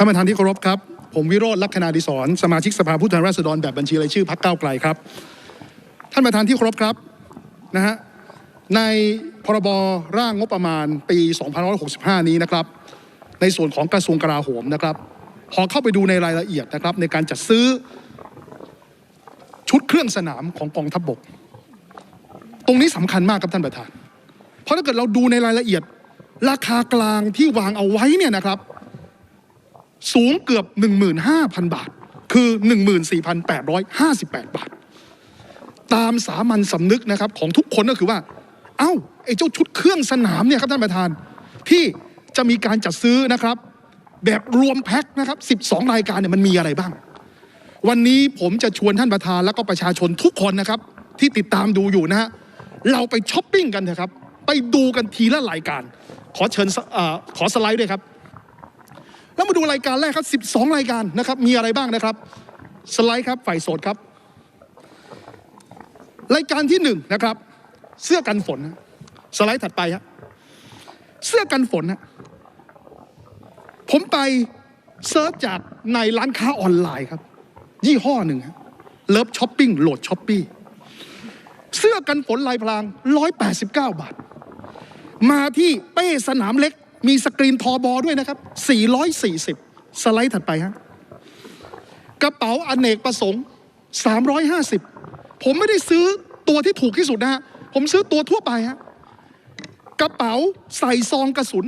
ท่านประธานที่เคารพครับ ผมวิโรจน์ลักษณาดิศรสมาชิกสภาผู้แทนราษฎรแบบบัญชีรายชื่อพรรคก้าไกลครับ ท่านประธานที่เคารพครับนะฮะในพรบร่างงบประมาณปี2565 นี้นะครับ ในส่วนของกระทรวงกลาโหมนะครับ พอเข้าไปดูในรายละเอียดนะครับ ในการจัดซื้อชุดเครื่องสนามของกองทัพบกตรงนี้สำคัญมากครับท่านประธาน เพราะถ้าเกิดเราดูในรายละเอียด ราคากลางที่วางเอาไว้เนี่ยนะครับ สูงเกือบ 15,000 บาท คือ 14,858 บาท ตามสามัญสำนึกนะครับของทุกคนก็คือว่า เอ้า ไอ้เจ้าชุดเครื่องสนามเนี่ยครับท่านประธาน ที่จะมีการจัดซื้อนะครับ แบบรวมแพ็คนะครับ 12 รายการเนี่ยมันมีอะไรบ้าง วันนี้ผมจะชวนท่านประธานแล้วก็ประชาชนทุกคนนะครับ ที่ติดตามดูอยู่นะฮะ เราไปช้อปปิ้งกันเถอะครับ ไปดูกันทีละรายการ ขอเชิญอขอสไลด์ด้วยครับ แล้วมาดูรายการแรกครับ 12 รายการนะครับ มีอะไรบ้างนะครับ สไลด์ครับฝ่ายโสดครับ รายการที่หนึ่งนะครับ เสื้อกันฝน สไลด์ถัดไปฮะเสื้อกันฝนฮะผมไปเซิร์ชจากในร้านค้าออนไลน์ครับ ยี่ห้อหนึ่งฮะเลิฟช้อปปิ้งโหลดช้อปปี้เสื้อกันฝนลายพราง 189 บาท มาที่เป้สนามเล็ก มีสกรีนทอบอด้วยนะครับ 440 สไลด์ถัดไปฮะกระเป๋าอเนกประสงค์ 350 ผมไม่ได้ซื้อตัวที่ถูกที่สุดนะฮะ ผมซื้อตัวทั่วไปฮะ กระเป๋าใส่ซองกระสุน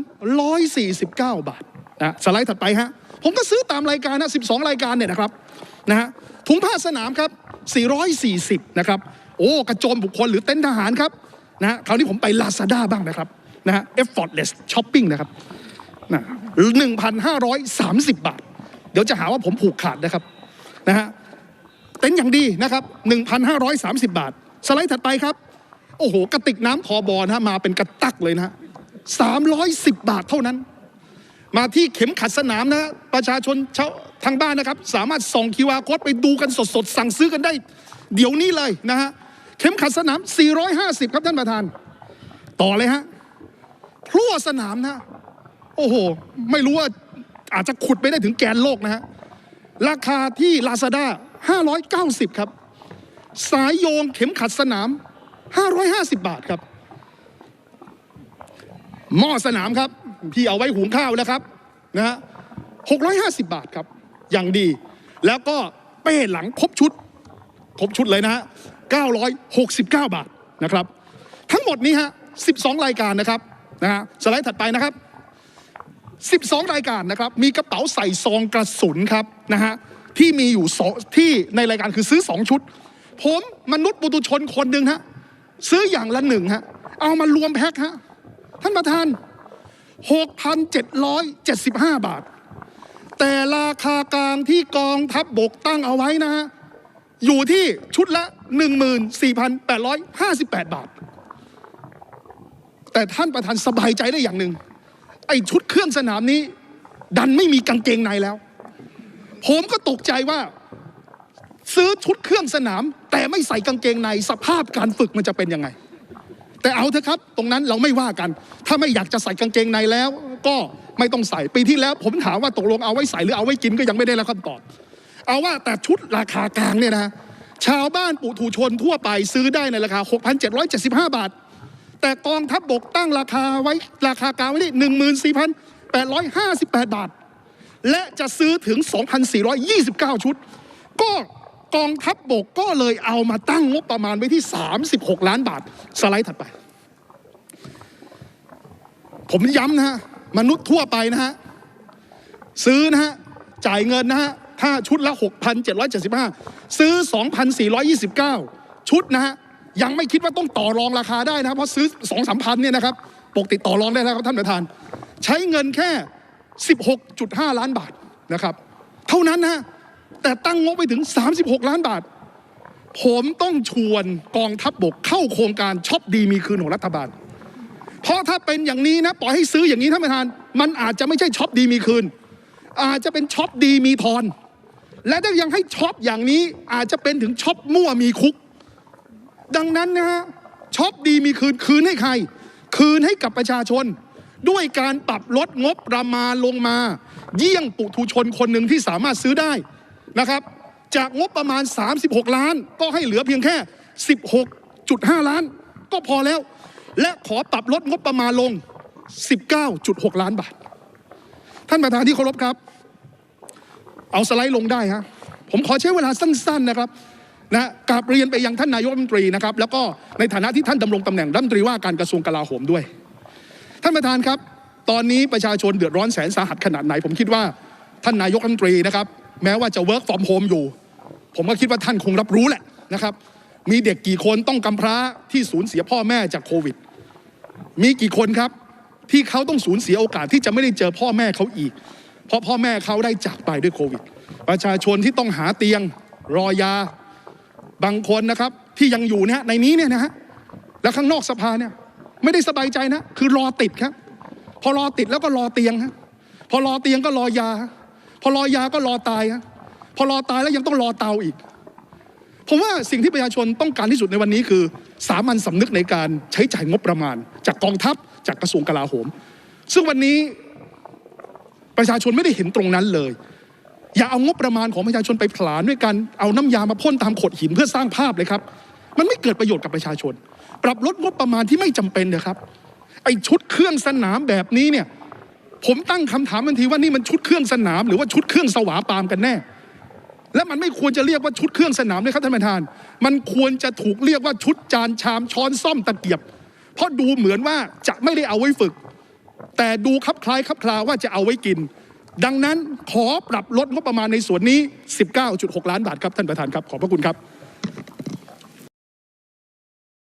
149 บาทนะสไลด์ถัดไปฮะ ผมก็ซื้อตามรายการนะ 12 รายการเนี่ยนะครับนะฮะถุงผ้าสนามครับ 440 นะครับ โอ้ กระโจมบุคคลหรือเต็นท์ทหารครับนะคราวนี้ผมไปลาซาด้าบ้างนะครับ นะฮะ effortless shopping นะครับนะ1,530บาท เดี๋ยวจะหาว่าผมผูกขาดนะครับนะฮะเต็นท์อย่างดีนะครับ1,530บาท สไลด์ถัดไปครับ โอ้โห กระติกน้ำทอบอนะฮะมาเป็นกระตักเลยนะฮะ310บาทเท่านั้น มาที่เข็มขัดสนามนะฮะประชาชนชาวทางบ้านนะครับ สามารถส่องคิวอาร์โค้ดไปดูกันสดๆ สั่งซื้อกันได้ เดี๋ยวนี้เลยนะฮะ เข็มขัดสนาม 450 ครับท่านประธาน ต่อเลยฮะ พลั่วสนามนะโอ้โห ไม่รู้ว่าอาจจะขุดไปได้ถึงแกนโลกนะฮะ ราคาที่ลาซาด้า590 ครับ สายโยงเข็มขัดสนาม 550 บาทครับหม้อสนามครับที่เอาไว้หุงข้าวนะครับนะฮะ650 บาทครับ อย่างดี แล้วก็เป้หลังครบชุด ครบชุดเลยนะฮะ969 บาทนะครับ ทั้งหมดนี้ฮะ 12 รายการนะครับ นะฮะสไลด์ถัดไปนะครับ12 รายการนะครับ มีกระเป๋าใส่ซองกระสุนครับนะฮะที่มีอยู่สองที่ในรายการคือซื้อ 2 ชุด ผมมนุษย์ปุตุชนคนหนึ่งฮะซื้ออย่างละหนึ่งฮะเอามารวมแพ็คฮะท่านประธาน 6,775 บาท แต่ราคากลางที่กองทัพบบกตั้งเอาไว้นะฮะอยู่ที่ชุดละ 14,858 บาท แต่ท่านประธานสบายใจได้อย่างหนึ่งไอ้ชุดเครื่องสนามนี้ ดันไม่มีกางเกงในแล้ว ผมก็ตกใจว่า ซื้อชุดเครื่องสนาม แต่ไม่ใส่กางเกงในสภาพการฝึกมันจะเป็นยังไง แต่เอาเถอะครับ ตรงนั้นเราไม่ว่ากัน ถ้าไม่อยากจะใส่กางเกงในแล้ว ก็ไม่ต้องใส่ปีที่แล้ว ผมถามว่าตกลงเอาไว้ใส่หรือเอาไว้กินก็ยังไม่ได้รับคำตอบ เอาว่าแต่ชุดราคากลางเนี่ยนะชาวบ้านปุถุชนทั่วไปซื้อได้ในราคา 6,775 บาท แต่กองทัพบบกตั้งราคาไว้ราคากลางไว้ที่14,858 บาท และจะซื้อถึง 2,429 ชุด ก็กองทัพบบกก็เลยเอามาตั้งงบประมาณไว้ที่ 36 ล้านบาท สไลด์ถัดไป ผมย้ำนะฮะ มนุษย์ทั่วไปนะฮะ ซื้อนะฮะ จ่ายเงินนะฮะถ้าชุดละ 6,775 ซื้อ 2,429 ชุดนะฮะ ยังไม่คิดว่าต้องต่อรองราคาได้นะเพราะซื้อ2 3พันเนี่ยนะครับปกติต่อรองได้แล้วครับท่านประธาน ใช้เงินแค่ 16.5 ล้านบาทนะครับ เท่านั้นนะแต่ตั้งงบไปถึง 36 ล้านบาท ผมต้องชวนกองทัพบบกเข้าโครงการช็อปดีมีคืนของรัฐบาล เพราะถ้าเป็นอย่างนี้นะปล่อยให้ซื้ออย่างนี้ท่านประธาน มันอาจจะไม่ใช่ช็อปดีมีคืน อาจจะเป็นช็อปดีมีทอน และถ้ายังให้ช็อปอย่างนี้อาจจะเป็นถึงช็อปมั่วมีคุก ดังนั้นนะฮะช็อปดีมีคืนคืนให้ใคร คืนให้กับประชาชน ด้วยการปรับลดงบประมาณลงมา เยี่ยงปุถุชนคนหนึ่งที่สามารถซื้อได้นะครับ จากงบประมาณ 36 ล้าน ก็ให้เหลือเพียงแค่ 16.5 ล้าน ก็พอแล้ว และขอปรับลดงบประมาณลง 19.6 ล้านบาท ท่านประธานที่เคารพครับ เอาสไลด์ลงได้ฮะผมขอใช้เวลาสั้น ๆนะครับ นะกราบเรียนไปยังท่านนายกรัฐมนตรีนะครับแล้วก็ในฐานะที่ท่านดำรงตำแหน่งรัฐมนตรีว่าการกระทรวงกลาโหมด้วย ท่านประธานครับ ตอนนี้ประชาชนเดือดร้อนแสนสาหัสขนาดไหน ผมคิดว่าท่านนายกรัฐมนตรีนะครับแม้ว่าจะ work from home อยู่ ผมก็คิดว่าท่านคงรับรู้แหละนะครับมีเด็กกี่คนต้องกำพร้าที่สูญเสียพ่อแม่จากโควิด มีกี่คนครับที่เขาต้องสูญเสียโอกาสที่จะไม่ได้เจอพ่อแม่เขาอีก เพราะพ่อแม่เขาได้จากไปด้วยโควิด ประชาชนที่ต้องหาเตียงรอยา บางคนนะครับที่ยังอยู่เนี่ยในนี้เนี่ยนะฮะและข้างนอกสภาเนี่ยไม่ได้สบายใจนะคือรอติดครับ พอรอติดแล้วก็รอเตียงฮะพอรอเตียงก็รอยา พอรอยาก็รอตายฮะพอรอตายแล้วยังต้องรอเตาอีกผมว่าสิ่งที่ประชาชนต้องการที่สุดในวันนี้คือ สามัญสำนึกในการใช้จ่ายงบประมาณ จากกองทัพจากกระทรวงกลาโหม ซึ่งวันนี้ประชาชนไม่ได้เห็นตรงนั้นเลย อย่าเอางบประมาณของประชาชนไปผลาญด้วยการเอาน้ำยามาพ่นตามโขดหินเพื่อสร้างภาพเลยครับ มันไม่เกิดประโยชน์กับประชาชน ปรับลดงบประมาณที่ไม่จำเป็นนะครับ ไอชุดเครื่องสนามแบบนี้เนี่ย ผมตั้งคำถามทันทีว่านี่มันชุดเครื่องสนาม หรือว่าชุดเครื่องสวาปามกันแน่ และมันไม่ควรจะเรียกว่าชุดเครื่องสนามเลยครับท่านประธาน มันควรจะถูกเรียกว่าชุดจานชามช้อนซ่อมตะเกียบ เพราะดูเหมือนว่าจะไม่ได้เอาไว้ฝึก แต่ดูคลับคล้ายคลับคลาว่าจะเอาไว้กิน ดังนั้นขอปรับลดงบประมาณในส่วนนี้ 19.6 ล้านบาทครับท่านประธานครับขอบพระคุณครับ